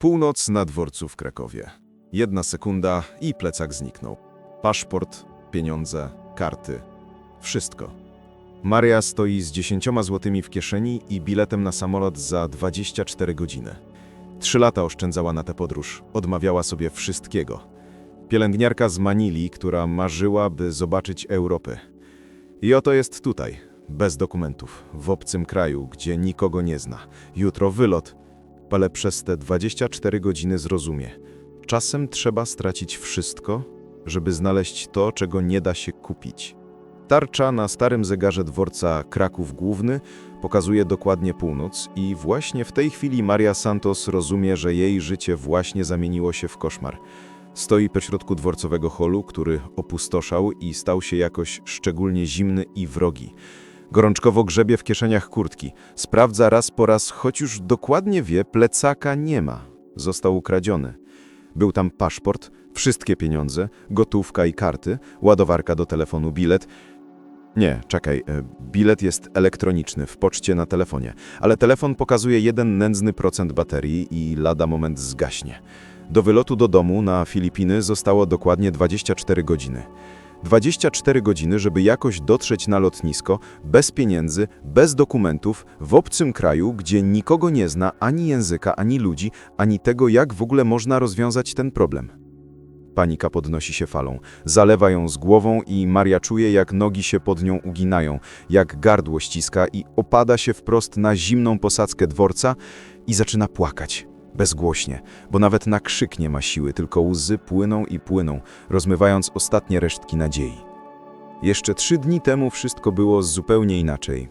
Północ na dworcu w Krakowie. Jedna sekunda i plecak zniknął. Paszport, pieniądze, karty. Wszystko. Maria stoi z 10 złotymi w kieszeni i biletem na samolot za 24 godziny. Trzy lata oszczędzała na tę podróż, odmawiała sobie wszystkiego. Pielęgniarka z Manili, która marzyła, by zobaczyć Europę. I oto jest tutaj, bez dokumentów, w obcym kraju, gdzie nikogo nie zna. Jutro wylot, ale przez te 24 godziny zrozumie. Czasem trzeba stracić wszystko, żeby znaleźć to, czego nie da się kupić. Tarcza na starym zegarze dworca Kraków Główny pokazuje dokładnie północ i właśnie w tej chwili Maria Santos rozumie, że jej życie właśnie zamieniło się w koszmar. Stoi pośrodku dworcowego holu, który opustoszał i stał się jakoś szczególnie zimny i wrogi. Gorączkowo grzebie w kieszeniach kurtki. Sprawdza raz po raz, choć już dokładnie wie, plecaka nie ma. Został ukradziony. Był tam paszport, wszystkie pieniądze, gotówka i karty, ładowarka do telefonu, bilet. Nie, czekaj, e, bilet jest elektroniczny, w poczcie na telefonie, ale telefon pokazuje jeden nędzny procent baterii i lada moment zgaśnie. Do wylotu do domu na Filipiny zostało dokładnie 24 godziny. 24 godziny, żeby jakoś dotrzeć na lotnisko, bez pieniędzy, bez dokumentów, w obcym kraju, gdzie nikogo nie zna, ani języka, ani ludzi, ani tego, jak w ogóle można rozwiązać ten problem. Panika podnosi się falą, zalewa ją z głową i Maria czuje, jak nogi się pod nią uginają, jak gardło ściska i opada się wprost na zimną posadzkę dworca i zaczyna płakać. Bezgłośnie, bo nawet na krzyk nie ma siły, tylko łzy płyną i płyną, rozmywając ostatnie resztki nadziei. Jeszcze trzy dni temu wszystko było zupełnie inaczej.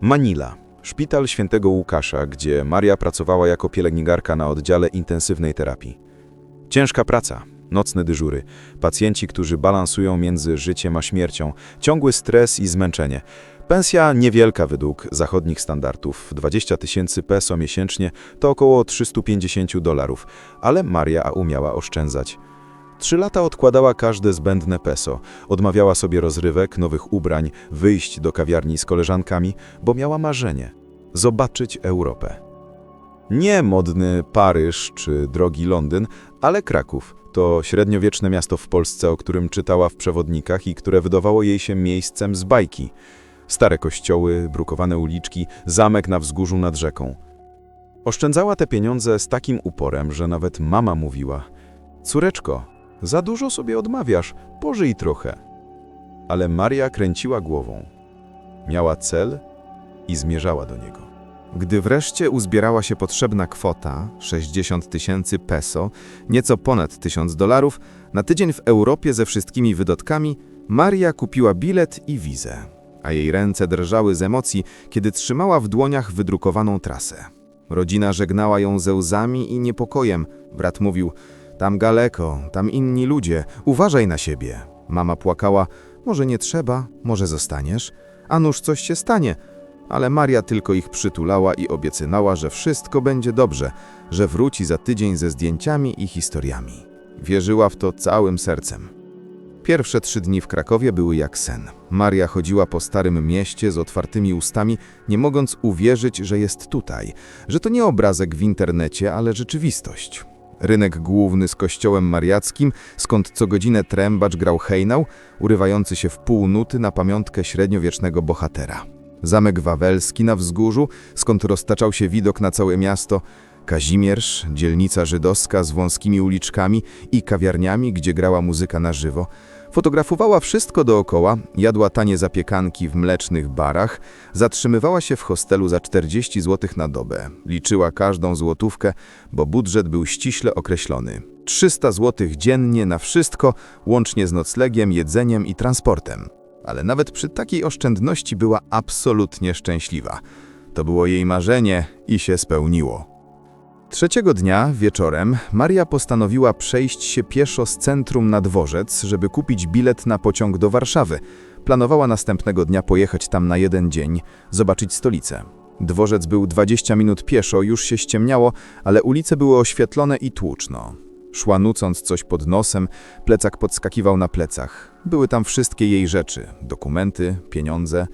Manila, szpital świętego Łukasza, gdzie Maria pracowała jako pielęgniarka na oddziale intensywnej terapii. Ciężka praca, nocne dyżury, pacjenci, którzy balansują między życiem a śmiercią, ciągły stres i zmęczenie. Pensja niewielka według zachodnich standardów, 20 tysięcy peso miesięcznie to około 350 dolarów, ale Maria umiała oszczędzać. Trzy lata odkładała każde zbędne peso, odmawiała sobie rozrywek, nowych ubrań, wyjść do kawiarni z koleżankami, bo miała marzenie – zobaczyć Europę. Nie modny Paryż czy drogi Londyn, ale Kraków. To średniowieczne miasto w Polsce, o którym czytała w przewodnikach i które wydawało jej się miejscem z bajki. Stare kościoły, brukowane uliczki, zamek na wzgórzu nad rzeką. Oszczędzała te pieniądze z takim uporem, że nawet mama mówiła: Córeczko, za dużo sobie odmawiasz, pożyj trochę. Ale Maria kręciła głową. Miała cel i zmierzała do niego. Gdy wreszcie uzbierała się potrzebna kwota 60 tysięcy peso, nieco ponad 1000 dolarów, na tydzień w Europie ze wszystkimi wydatkami, Maria kupiła bilet i wizę, a jej ręce drżały z emocji, kiedy trzymała w dłoniach wydrukowaną trasę. Rodzina żegnała ją ze łzami i niepokojem. Brat mówił: Tam daleko, tam inni ludzie, uważaj na siebie. Mama płakała: Może nie trzeba, może zostaniesz, a nuż coś się stanie ale Maria tylko ich przytulała i obiecywała, że wszystko będzie dobrze, że wróci za tydzień ze zdjęciami i historiami. Wierzyła w to całym sercem. Pierwsze trzy dni w Krakowie były jak sen. Maria chodziła po starym mieście z otwartymi ustami, nie mogąc uwierzyć, że jest tutaj, że to nie obrazek w internecie, ale rzeczywistość. Rynek główny z kościołem mariackim, skąd co godzinę trębacz grał hejnał, urywający się w pół nuty na pamiątkę średniowiecznego bohatera. Zamek Wawelski na wzgórzu, skąd roztaczał się widok na całe miasto, Kazimierz, dzielnica żydowska z wąskimi uliczkami i kawiarniami, gdzie grała muzyka na żywo. Fotografowała wszystko dookoła, jadła tanie zapiekanki w mlecznych barach, zatrzymywała się w hostelu za 40 zł na dobę. Liczyła każdą złotówkę, bo budżet był ściśle określony. 300 zł dziennie na wszystko, łącznie z noclegiem, jedzeniem i transportem ale nawet przy takiej oszczędności była absolutnie szczęśliwa. To było jej marzenie i się spełniło. Trzeciego dnia, wieczorem, Maria postanowiła przejść się pieszo z centrum na dworzec, żeby kupić bilet na pociąg do Warszawy. Planowała następnego dnia pojechać tam na jeden dzień, zobaczyć stolicę. Dworzec był 20 minut pieszo, już się ściemniało, ale ulice były oświetlone i tłuczno. Szła nucąc coś pod nosem, plecak podskakiwał na plecach. Były tam wszystkie jej rzeczy, dokumenty, pieniądze.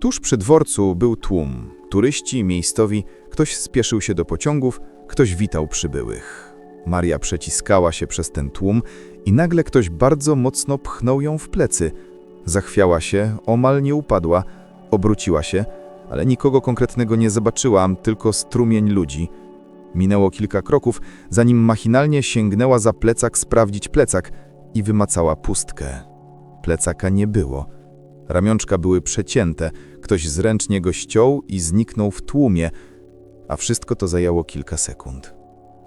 Tuż przy dworcu był tłum. Turyści, miejscowi, ktoś spieszył się do pociągów, Ktoś witał przybyłych. Maria przeciskała się przez ten tłum i nagle ktoś bardzo mocno pchnął ją w plecy. Zachwiała się, omal nie upadła, obróciła się, ale nikogo konkretnego nie zobaczyłam, tylko strumień ludzi. Minęło kilka kroków, zanim machinalnie sięgnęła za plecak sprawdzić plecak i wymacała pustkę. Plecaka nie było. Ramionczka były przecięte, ktoś zręcznie go ściął i zniknął w tłumie, a wszystko to zajęło kilka sekund.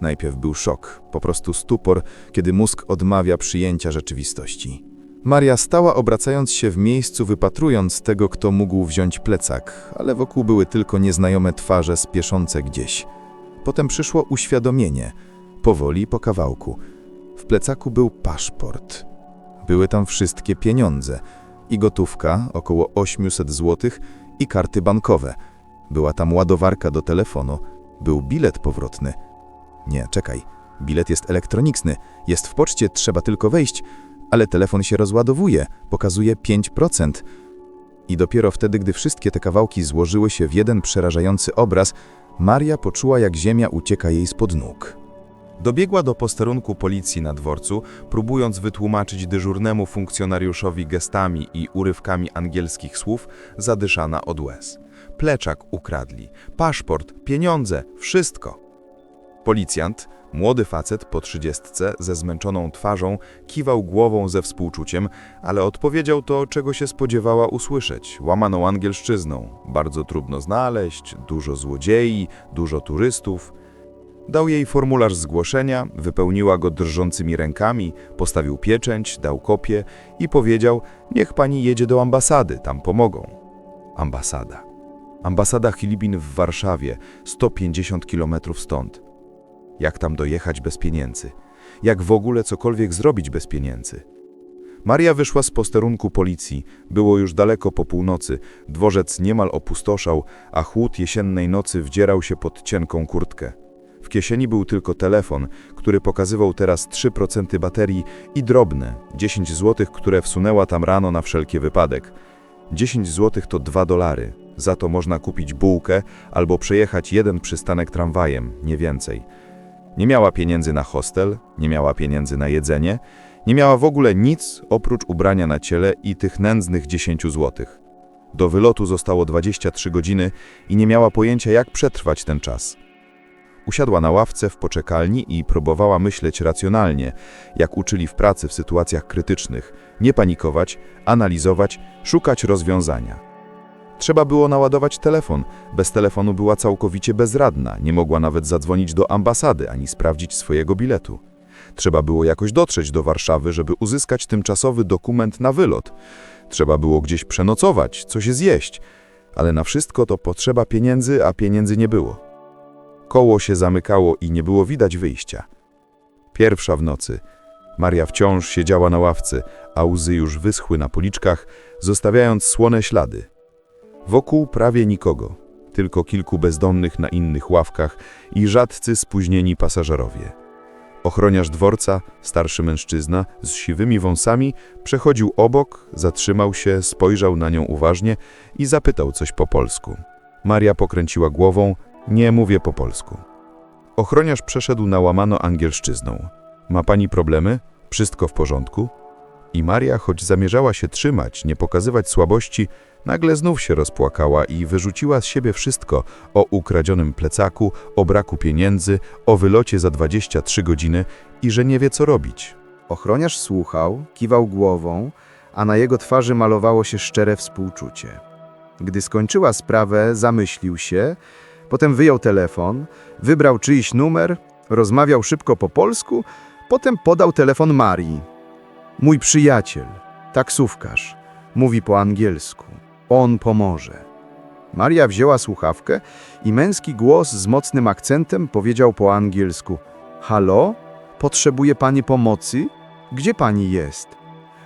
Najpierw był szok, po prostu stupor, kiedy mózg odmawia przyjęcia rzeczywistości. Maria stała obracając się w miejscu, wypatrując tego, kto mógł wziąć plecak, ale wokół były tylko nieznajome twarze spieszące gdzieś. Potem przyszło uświadomienie, powoli po kawałku. W plecaku był paszport. Były tam wszystkie pieniądze i gotówka, około 800 zł, i karty bankowe. Była tam ładowarka do telefonu, był bilet powrotny. Nie, czekaj, bilet jest elektroniczny, jest w poczcie, trzeba tylko wejść, ale telefon się rozładowuje, pokazuje 5%. I dopiero wtedy, gdy wszystkie te kawałki złożyły się w jeden przerażający obraz, Maria poczuła, jak ziemia ucieka jej spod nóg. Dobiegła do posterunku policji na dworcu, próbując wytłumaczyć dyżurnemu funkcjonariuszowi gestami i urywkami angielskich słów, zadyszana od łez. Pleczak ukradli, paszport, pieniądze, wszystko. Policjant, młody facet po trzydziestce ze zmęczoną twarzą, kiwał głową ze współczuciem, ale odpowiedział to, czego się spodziewała usłyszeć, łamaną angielszczyzną. Bardzo trudno znaleźć, dużo złodziei, dużo turystów. Dał jej formularz zgłoszenia, wypełniła go drżącymi rękami, postawił pieczęć, dał kopię i powiedział: Niech pani jedzie do ambasady, tam pomogą. Ambasada. Ambasada Filipin w Warszawie, 150 kilometrów stąd. Jak tam dojechać bez pieniędzy? Jak w ogóle cokolwiek zrobić bez pieniędzy? Maria wyszła z posterunku policji. Było już daleko po północy. Dworzec niemal opustoszał, a chłód jesiennej nocy wdzierał się pod cienką kurtkę. Kieszeni był tylko telefon, który pokazywał teraz 3% baterii i drobne 10 zł, które wsunęła tam rano na wszelki wypadek. 10 zł to 2 dolary. Za to można kupić bułkę albo przejechać jeden przystanek tramwajem, nie więcej. Nie miała pieniędzy na hostel, nie miała pieniędzy na jedzenie, nie miała w ogóle nic oprócz ubrania na ciele i tych nędznych 10 złotych. Do wylotu zostało 23 godziny i nie miała pojęcia, jak przetrwać ten czas. Usiadła na ławce w poczekalni i próbowała myśleć racjonalnie, jak uczyli w pracy w sytuacjach krytycznych, nie panikować, analizować, szukać rozwiązania. Trzeba było naładować telefon. Bez telefonu była całkowicie bezradna, nie mogła nawet zadzwonić do ambasady ani sprawdzić swojego biletu. Trzeba było jakoś dotrzeć do Warszawy, żeby uzyskać tymczasowy dokument na wylot. Trzeba było gdzieś przenocować, coś zjeść, ale na wszystko to potrzeba pieniędzy, a pieniędzy nie było. Koło się zamykało i nie było widać wyjścia. Pierwsza w nocy. Maria wciąż siedziała na ławce, a łzy już wyschły na policzkach, zostawiając słone ślady. Wokół prawie nikogo, tylko kilku bezdomnych na innych ławkach i rzadcy spóźnieni pasażerowie. Ochroniarz dworca, starszy mężczyzna z siwymi wąsami, przechodził obok, zatrzymał się, spojrzał na nią uważnie i zapytał coś po polsku. Maria pokręciła głową, nie mówię po polsku. Ochroniarz przeszedł na łamano angielszczyzną. Ma pani problemy? Wszystko w porządku? I Maria, choć zamierzała się trzymać, nie pokazywać słabości, nagle znów się rozpłakała i wyrzuciła z siebie wszystko o ukradzionym plecaku, o braku pieniędzy, o wylocie za 23 godziny i że nie wie co robić. Ochroniarz słuchał, kiwał głową, a na jego twarzy malowało się szczere współczucie. Gdy skończyła sprawę, zamyślił się, potem wyjął telefon, wybrał czyjś numer, rozmawiał szybko po polsku, potem podał telefon Marii. Mój przyjaciel, taksówkarz, mówi po angielsku. On pomoże. Maria wzięła słuchawkę i męski głos z mocnym akcentem powiedział po angielsku: Halo? Potrzebuje pani pomocy? Gdzie pani jest?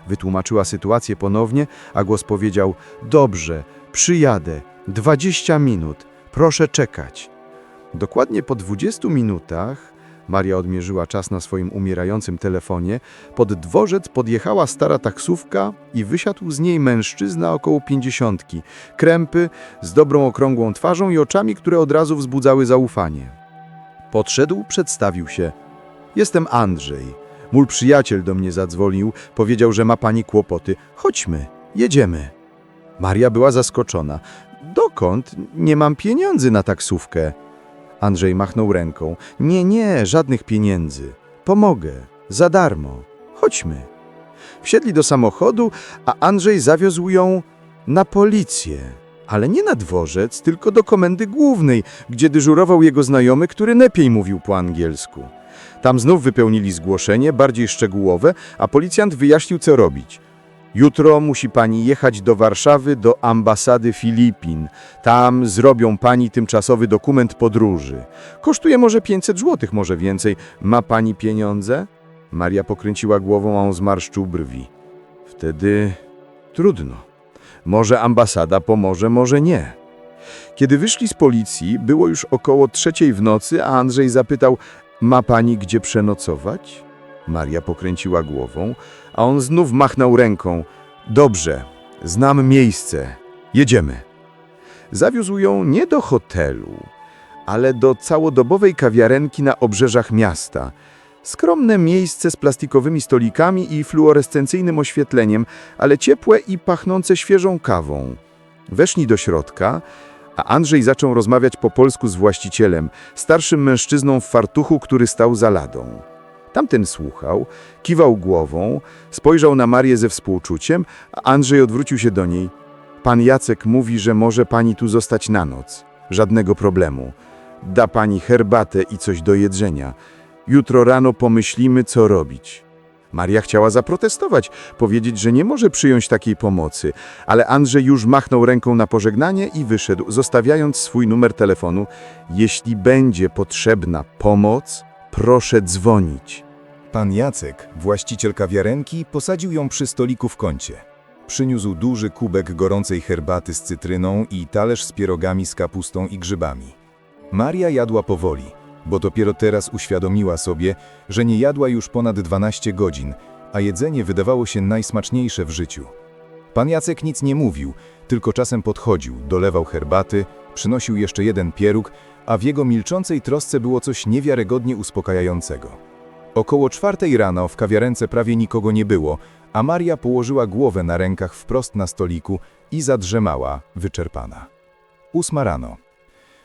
Wytłumaczyła sytuację ponownie, a głos powiedział: Dobrze, przyjadę. 20 minut. Proszę czekać. Dokładnie po 20 minutach Maria odmierzyła czas na swoim umierającym telefonie. Pod dworzec podjechała stara taksówka i wysiadł z niej mężczyzna około pięćdziesiątki, krępy, z dobrą okrągłą twarzą i oczami, które od razu wzbudzały zaufanie. Podszedł, przedstawił się. Jestem Andrzej. Mój przyjaciel do mnie zadzwonił, powiedział, że ma pani kłopoty. Chodźmy, jedziemy. Maria była zaskoczona. Dokąd? Nie mam pieniędzy na taksówkę. Andrzej machnął ręką. Nie, nie, żadnych pieniędzy. Pomogę, za darmo. Chodźmy. Wsiedli do samochodu, a Andrzej zawiózł ją na policję. Ale nie na dworzec, tylko do komendy głównej, gdzie dyżurował jego znajomy, który lepiej mówił po angielsku. Tam znów wypełnili zgłoszenie, bardziej szczegółowe, a policjant wyjaśnił, co robić. Jutro musi pani jechać do Warszawy, do ambasady Filipin. Tam zrobią pani tymczasowy dokument podróży. Kosztuje może 500 złotych, może więcej. Ma pani pieniądze? Maria pokręciła głową, a on zmarszczył brwi. Wtedy trudno. Może ambasada pomoże, może nie. Kiedy wyszli z policji, było już około trzeciej w nocy, a Andrzej zapytał, ma pani gdzie przenocować? Maria pokręciła głową, a on znów machnął ręką. Dobrze, znam miejsce. Jedziemy. Zawiózł ją nie do hotelu, ale do całodobowej kawiarenki na obrzeżach miasta. Skromne miejsce z plastikowymi stolikami i fluorescencyjnym oświetleniem, ale ciepłe i pachnące świeżą kawą. Weszli do środka, a Andrzej zaczął rozmawiać po polsku z właścicielem, starszym mężczyzną w fartuchu, który stał za ladą. Tamten słuchał, kiwał głową, spojrzał na Marię ze współczuciem, a Andrzej odwrócił się do niej. Pan Jacek mówi, że może pani tu zostać na noc. Żadnego problemu. Da pani herbatę i coś do jedzenia. Jutro rano pomyślimy, co robić. Maria chciała zaprotestować, powiedzieć, że nie może przyjąć takiej pomocy, ale Andrzej już machnął ręką na pożegnanie i wyszedł, zostawiając swój numer telefonu. Jeśli będzie potrzebna pomoc, proszę dzwonić. Pan Jacek, właściciel kawiarenki, posadził ją przy stoliku w kącie. Przyniósł duży kubek gorącej herbaty z cytryną i talerz z pierogami z kapustą i grzybami. Maria jadła powoli, bo dopiero teraz uświadomiła sobie, że nie jadła już ponad 12 godzin, a jedzenie wydawało się najsmaczniejsze w życiu. Pan Jacek nic nie mówił, tylko czasem podchodził, dolewał herbaty, przynosił jeszcze jeden pieróg, a w jego milczącej trosce było coś niewiarygodnie uspokajającego. Około czwartej rano w kawiarence prawie nikogo nie było, a Maria położyła głowę na rękach wprost na stoliku i zadrzemała, wyczerpana. Ósma rano.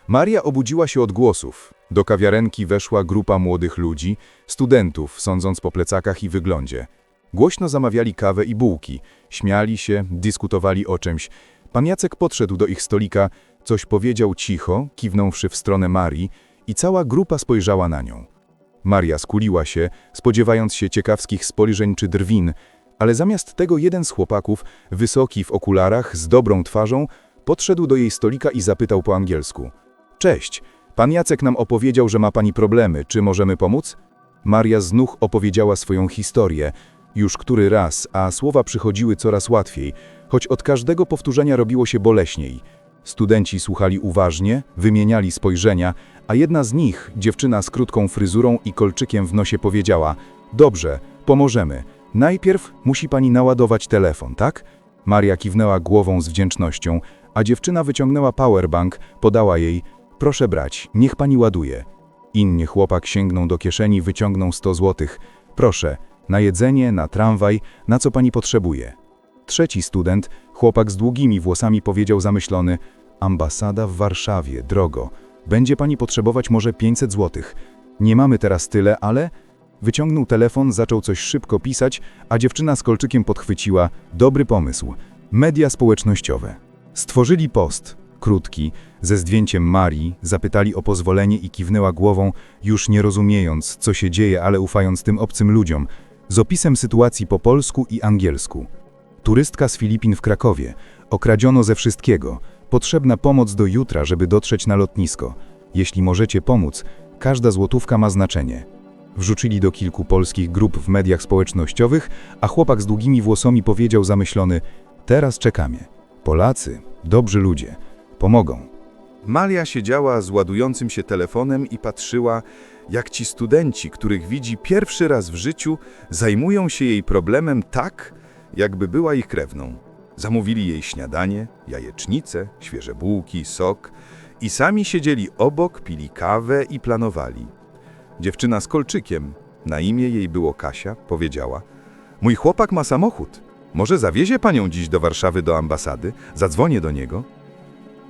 Maria obudziła się od głosów. Do kawiarenki weszła grupa młodych ludzi, studentów, sądząc po plecakach i wyglądzie. Głośno zamawiali kawę i bułki, śmiali się, dyskutowali o czymś. Pan Jacek podszedł do ich stolika, coś powiedział cicho, kiwnąwszy w stronę Marii i cała grupa spojrzała na nią. Maria skuliła się, spodziewając się ciekawskich spojrzeń czy drwin, ale zamiast tego jeden z chłopaków, wysoki w okularach, z dobrą twarzą, podszedł do jej stolika i zapytał po angielsku. Cześć, pan Jacek nam opowiedział, że ma pani problemy, czy możemy pomóc? Maria znów opowiedziała swoją historię, już który raz, a słowa przychodziły coraz łatwiej, choć od każdego powtórzenia robiło się boleśniej. Studenci słuchali uważnie, wymieniali spojrzenia, a jedna z nich, dziewczyna z krótką fryzurą i kolczykiem w nosie powiedziała Dobrze, pomożemy. Najpierw musi pani naładować telefon, tak? Maria kiwnęła głową z wdzięcznością, a dziewczyna wyciągnęła powerbank, podała jej Proszę brać, niech pani ładuje. Inny chłopak sięgnął do kieszeni, wyciągnął 100 złotych. Proszę, na jedzenie, na tramwaj, na co pani potrzebuje. Trzeci student, chłopak z długimi włosami, powiedział zamyślony: Ambasada w Warszawie, drogo. Będzie pani potrzebować może 500 złotych. Nie mamy teraz tyle, ale. Wyciągnął telefon, zaczął coś szybko pisać, a dziewczyna z kolczykiem podchwyciła: Dobry pomysł. Media społecznościowe. Stworzyli post, krótki, ze zdjęciem Marii, zapytali o pozwolenie i kiwnęła głową, już nie rozumiejąc, co się dzieje, ale ufając tym obcym ludziom, z opisem sytuacji po polsku i angielsku. Turystka z Filipin w Krakowie. Okradziono ze wszystkiego. Potrzebna pomoc do jutra, żeby dotrzeć na lotnisko. Jeśli możecie pomóc, każda złotówka ma znaczenie. Wrzucili do kilku polskich grup w mediach społecznościowych, a chłopak z długimi włosami powiedział zamyślony: Teraz czekamy. Polacy, dobrzy ludzie, pomogą. Malia siedziała z ładującym się telefonem i patrzyła, jak ci studenci, których widzi pierwszy raz w życiu, zajmują się jej problemem tak, jakby była ich krewną. Zamówili jej śniadanie, jajecznicę, świeże bułki, sok i sami siedzieli obok, pili kawę i planowali. Dziewczyna z kolczykiem, na imię jej było Kasia, powiedziała: Mój chłopak ma samochód. Może zawiezie panią dziś do Warszawy do ambasady? Zadzwonię do niego.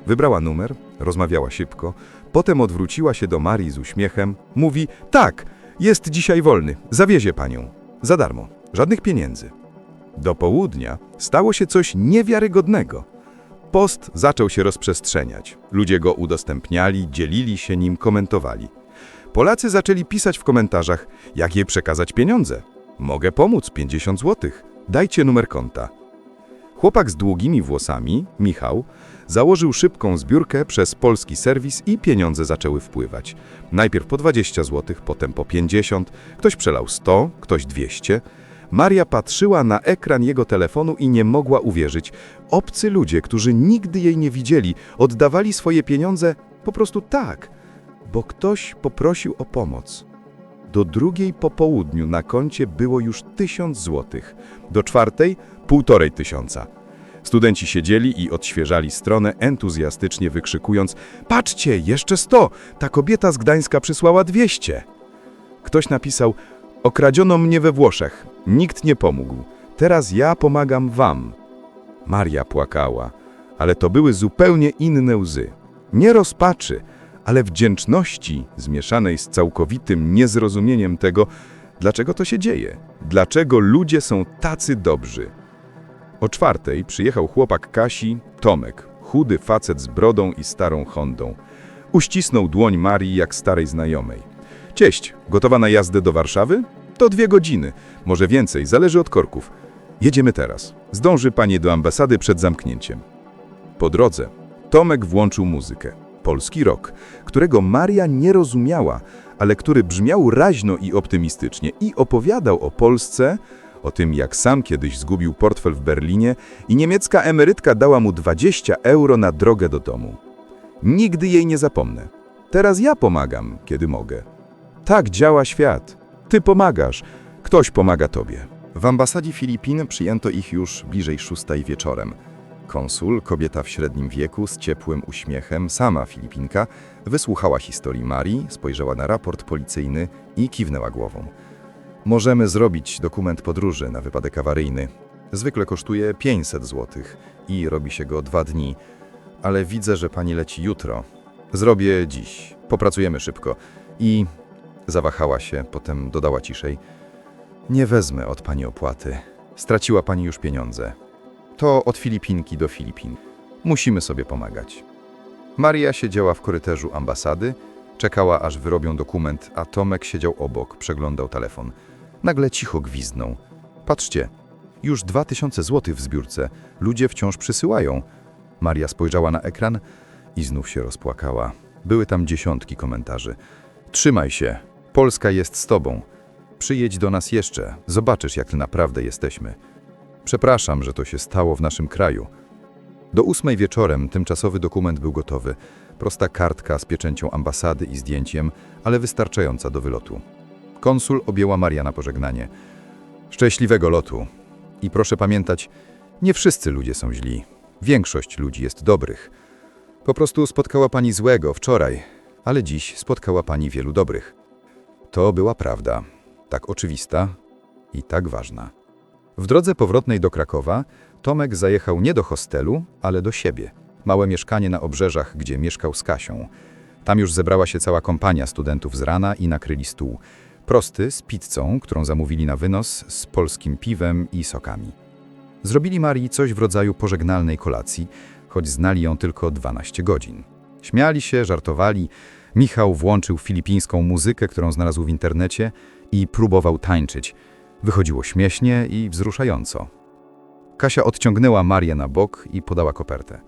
Wybrała numer, rozmawiała szybko, potem odwróciła się do Marii z uśmiechem. Mówi: Tak, jest dzisiaj wolny, zawiezie panią. Za darmo, żadnych pieniędzy. Do południa stało się coś niewiarygodnego. Post zaczął się rozprzestrzeniać. Ludzie go udostępniali, dzielili się nim, komentowali. Polacy zaczęli pisać w komentarzach, jak jej przekazać pieniądze. Mogę pomóc, 50 zł. Dajcie numer konta. Chłopak z długimi włosami, Michał, założył szybką zbiórkę przez polski serwis i pieniądze zaczęły wpływać. Najpierw po 20 zł, potem po 50, ktoś przelał 100, ktoś 200. Maria patrzyła na ekran jego telefonu i nie mogła uwierzyć. Obcy ludzie, którzy nigdy jej nie widzieli, oddawali swoje pieniądze po prostu tak, bo ktoś poprosił o pomoc. Do drugiej po południu na koncie było już tysiąc złotych, do czwartej półtorej tysiąca. Studenci siedzieli i odświeżali stronę, entuzjastycznie wykrzykując: Patrzcie, jeszcze sto! Ta kobieta z Gdańska przysłała dwieście. Ktoś napisał: Okradziono mnie we Włoszech. Nikt nie pomógł. Teraz ja pomagam wam. Maria płakała, ale to były zupełnie inne łzy. Nie rozpaczy, ale wdzięczności zmieszanej z całkowitym niezrozumieniem tego, dlaczego to się dzieje, dlaczego ludzie są tacy dobrzy. O czwartej przyjechał chłopak Kasi, Tomek, chudy facet z brodą i starą Hondą. Uścisnął dłoń Marii jak starej znajomej. Cześć, gotowa na jazdę do Warszawy? To dwie godziny, może więcej, zależy od korków. Jedziemy teraz. Zdąży pani do ambasady przed zamknięciem. Po drodze Tomek włączył muzykę. Polski rok, którego Maria nie rozumiała, ale który brzmiał raźno i optymistycznie i opowiadał o Polsce, o tym jak sam kiedyś zgubił portfel w Berlinie i niemiecka emerytka dała mu 20 euro na drogę do domu. Nigdy jej nie zapomnę. Teraz ja pomagam, kiedy mogę. Tak działa świat. Ty pomagasz, ktoś pomaga tobie. W ambasadzie Filipin przyjęto ich już bliżej szóstej wieczorem. Konsul, kobieta w średnim wieku, z ciepłym uśmiechem, sama Filipinka, wysłuchała historii Marii, spojrzała na raport policyjny i kiwnęła głową. Możemy zrobić dokument podróży na wypadek awaryjny. Zwykle kosztuje 500 zł i robi się go dwa dni, ale widzę, że pani leci jutro. Zrobię dziś. Popracujemy szybko. I zawahała się, potem dodała ciszej. Nie wezmę od pani opłaty. Straciła pani już pieniądze. To od Filipinki do Filipin. Musimy sobie pomagać. Maria siedziała w korytarzu ambasady, czekała aż wyrobią dokument, a Tomek siedział obok, przeglądał telefon. Nagle cicho gwizdnął. Patrzcie, już 2000 zł w zbiórce. Ludzie wciąż przysyłają. Maria spojrzała na ekran i znów się rozpłakała. Były tam dziesiątki komentarzy. Trzymaj się, Polska jest z tobą. Przyjedź do nas jeszcze, zobaczysz jak naprawdę jesteśmy. Przepraszam, że to się stało w naszym kraju. Do ósmej wieczorem tymczasowy dokument był gotowy. Prosta kartka z pieczęcią ambasady i zdjęciem, ale wystarczająca do wylotu. Konsul objęła Maria na pożegnanie. Szczęśliwego lotu. I proszę pamiętać, nie wszyscy ludzie są źli. Większość ludzi jest dobrych. Po prostu spotkała pani złego wczoraj, ale dziś spotkała pani wielu dobrych. To była prawda, tak oczywista i tak ważna. W drodze powrotnej do Krakowa Tomek zajechał nie do hostelu, ale do siebie. Małe mieszkanie na obrzeżach, gdzie mieszkał z Kasią. Tam już zebrała się cała kompania studentów z rana i nakryli stół. Prosty, z pizzą, którą zamówili na wynos, z polskim piwem i sokami. Zrobili Marii coś w rodzaju pożegnalnej kolacji, choć znali ją tylko 12 godzin. Śmiali się, żartowali. Michał włączył filipińską muzykę, którą znalazł w internecie i próbował tańczyć. Wychodziło śmiesznie i wzruszająco. Kasia odciągnęła Marię na bok i podała kopertę.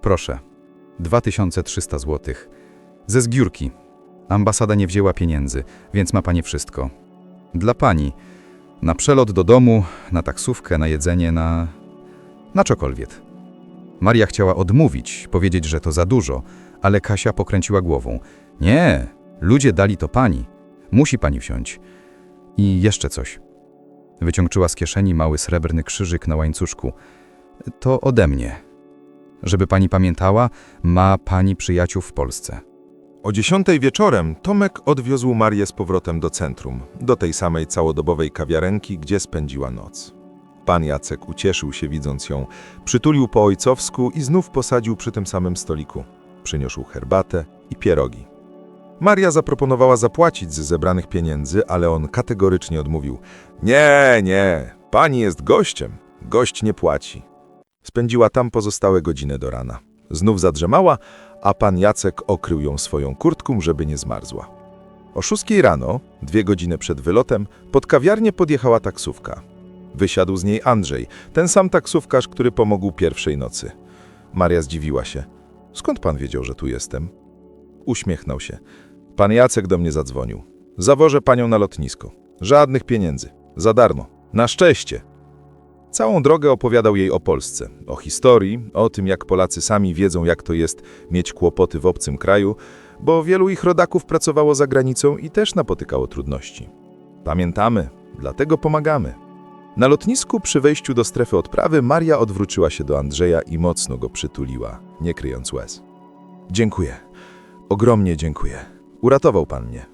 Proszę, 2300 zł. Ze zbiórki. Ambasada nie wzięła pieniędzy, więc ma pani wszystko. Dla pani. Na przelot do domu, na taksówkę, na jedzenie, na... na cokolwiek. Maria chciała odmówić, powiedzieć, że to za dużo, ale Kasia pokręciła głową. Nie, ludzie dali to pani. Musi pani wziąć. I jeszcze coś. Wyciągnęła z kieszeni mały srebrny krzyżyk na łańcuszku. To ode mnie. Żeby pani pamiętała, ma pani przyjaciół w Polsce. O dziesiątej wieczorem Tomek odwiózł Marię z powrotem do centrum, do tej samej całodobowej kawiarenki, gdzie spędziła noc. Pan Jacek ucieszył się widząc ją, przytulił po ojcowsku i znów posadził przy tym samym stoliku. Przyniósł herbatę i pierogi. Maria zaproponowała zapłacić z zebranych pieniędzy, ale on kategorycznie odmówił. Nie, nie, pani jest gościem, gość nie płaci. Spędziła tam pozostałe godziny do rana. Znów zadrzemała, a pan Jacek okrył ją swoją kurtką, żeby nie zmarzła. O szóstej rano, dwie godziny przed wylotem, pod kawiarnię podjechała taksówka. Wysiadł z niej Andrzej, ten sam taksówkarz, który pomógł pierwszej nocy. Maria zdziwiła się. Skąd pan wiedział, że tu jestem? Uśmiechnął się. Pan Jacek do mnie zadzwonił. Zawożę panią na lotnisko. Żadnych pieniędzy. Za darmo. Na szczęście. Całą drogę opowiadał jej o Polsce, o historii, o tym, jak Polacy sami wiedzą, jak to jest mieć kłopoty w obcym kraju, bo wielu ich rodaków pracowało za granicą i też napotykało trudności. Pamiętamy, dlatego pomagamy. Na lotnisku przy wejściu do strefy odprawy Maria odwróciła się do Andrzeja i mocno go przytuliła, nie kryjąc łez. Dziękuję. Ogromnie dziękuję. Uratował pan mnie.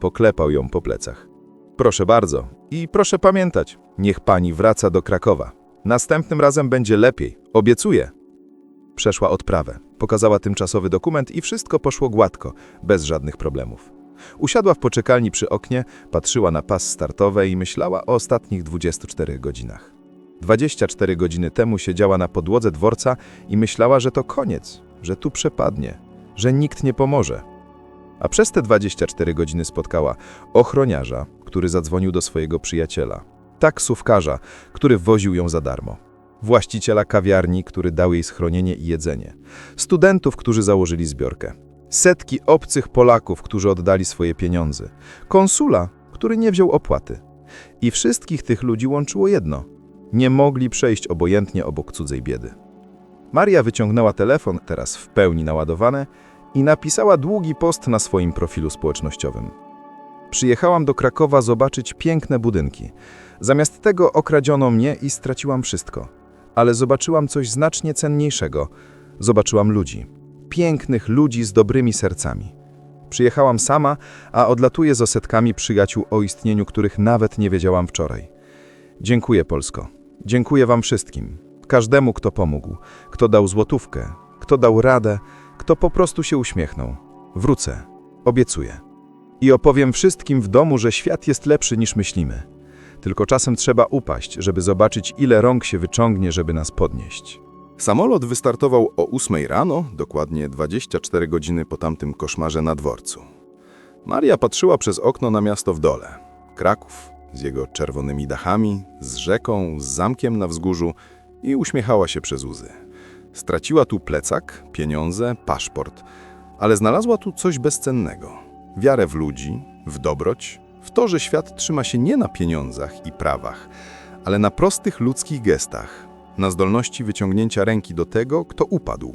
Poklepał ją po plecach. Proszę bardzo. I proszę pamiętać, niech pani wraca do Krakowa. Następnym razem będzie lepiej. Obiecuję. Przeszła odprawę, pokazała tymczasowy dokument i wszystko poszło gładko, bez żadnych problemów. Usiadła w poczekalni przy oknie, patrzyła na pas startowe i myślała o ostatnich 24 godzinach. 24 godziny temu siedziała na podłodze dworca i myślała, że to koniec, że tu przepadnie, że nikt nie pomoże. A przez te 24 godziny spotkała ochroniarza, który zadzwonił do swojego przyjaciela, taksówkarza, który woził ją za darmo, właściciela kawiarni, który dał jej schronienie i jedzenie, studentów, którzy założyli zbiorkę, setki obcych Polaków, którzy oddali swoje pieniądze, konsula, który nie wziął opłaty. I wszystkich tych ludzi łączyło jedno – nie mogli przejść obojętnie obok cudzej biedy. Maria wyciągnęła telefon, teraz w pełni naładowane, i napisała długi post na swoim profilu społecznościowym. Przyjechałam do Krakowa zobaczyć piękne budynki. Zamiast tego okradziono mnie i straciłam wszystko. Ale zobaczyłam coś znacznie cenniejszego. Zobaczyłam ludzi. Pięknych ludzi z dobrymi sercami. Przyjechałam sama, a odlatuję z osetkami przyjaciół, o istnieniu których nawet nie wiedziałam wczoraj. Dziękuję, Polsko. Dziękuję Wam wszystkim. Każdemu, kto pomógł, kto dał złotówkę, kto dał radę, kto po prostu się uśmiechnął. Wrócę. Obiecuję. I opowiem wszystkim w domu, że świat jest lepszy niż myślimy. Tylko czasem trzeba upaść, żeby zobaczyć, ile rąk się wyciągnie, żeby nas podnieść. Samolot wystartował o 8 rano, dokładnie 24 godziny po tamtym koszmarze na dworcu. Maria patrzyła przez okno na miasto w dole. Kraków, z jego czerwonymi dachami, z rzeką, z zamkiem na wzgórzu i uśmiechała się przez łzy. Straciła tu plecak, pieniądze, paszport, ale znalazła tu coś bezcennego. Wiarę w ludzi, w dobroć, w to, że świat trzyma się nie na pieniądzach i prawach, ale na prostych ludzkich gestach, na zdolności wyciągnięcia ręki do tego, kto upadł.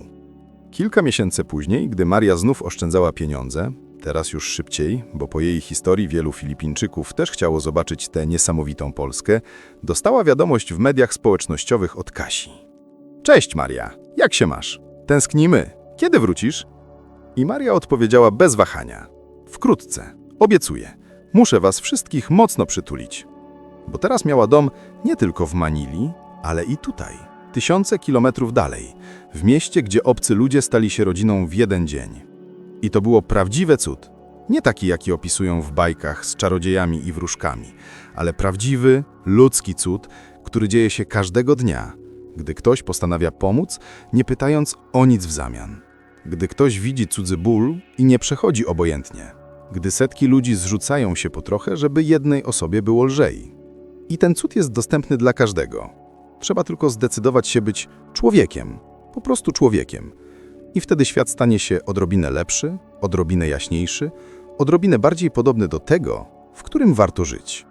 Kilka miesięcy później, gdy Maria znów oszczędzała pieniądze, teraz już szybciej, bo po jej historii wielu Filipińczyków też chciało zobaczyć tę niesamowitą Polskę, dostała wiadomość w mediach społecznościowych od Kasi. Cześć Maria, jak się masz? Tęsknimy. Kiedy wrócisz? I Maria odpowiedziała bez wahania. Wkrótce, obiecuję. Muszę was wszystkich mocno przytulić. Bo teraz miała dom nie tylko w Manili, ale i tutaj, tysiące kilometrów dalej, w mieście, gdzie obcy ludzie stali się rodziną w jeden dzień. I to było prawdziwe cud. Nie taki, jaki opisują w bajkach z czarodziejami i wróżkami, ale prawdziwy, ludzki cud, który dzieje się każdego dnia, gdy ktoś postanawia pomóc, nie pytając o nic w zamian. Gdy ktoś widzi cudzy ból i nie przechodzi obojętnie. Gdy setki ludzi zrzucają się po trochę, żeby jednej osobie było lżej. I ten cud jest dostępny dla każdego. Trzeba tylko zdecydować się być człowiekiem, po prostu człowiekiem. I wtedy świat stanie się odrobinę lepszy, odrobinę jaśniejszy, odrobinę bardziej podobny do tego, w którym warto żyć.